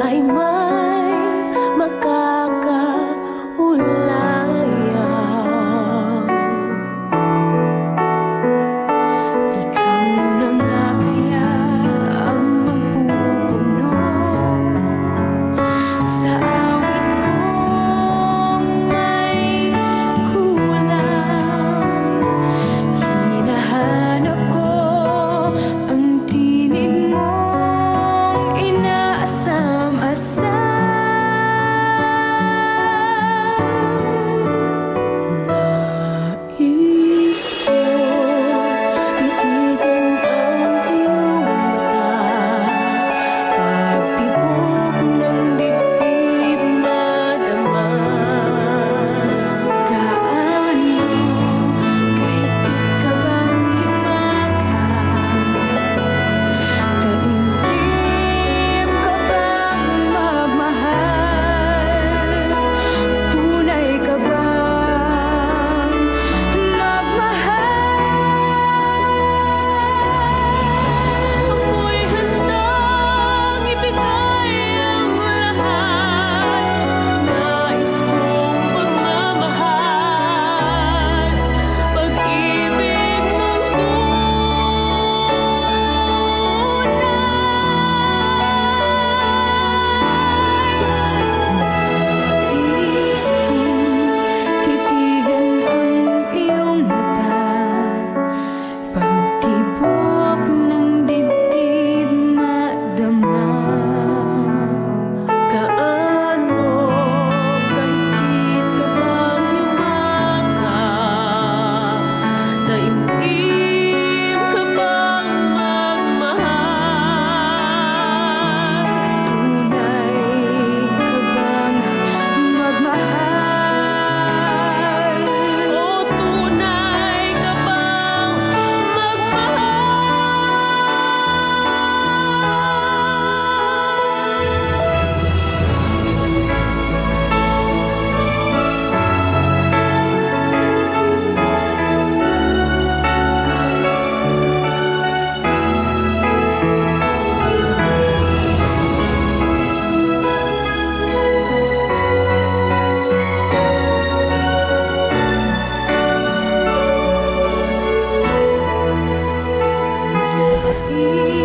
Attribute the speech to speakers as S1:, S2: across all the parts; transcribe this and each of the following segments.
S1: ay may makakaulayan
S2: Ikaw na kaya ang magpupuno sa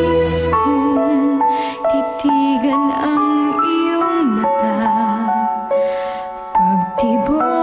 S2: Isong titigan ang iyong mata. Pagtibok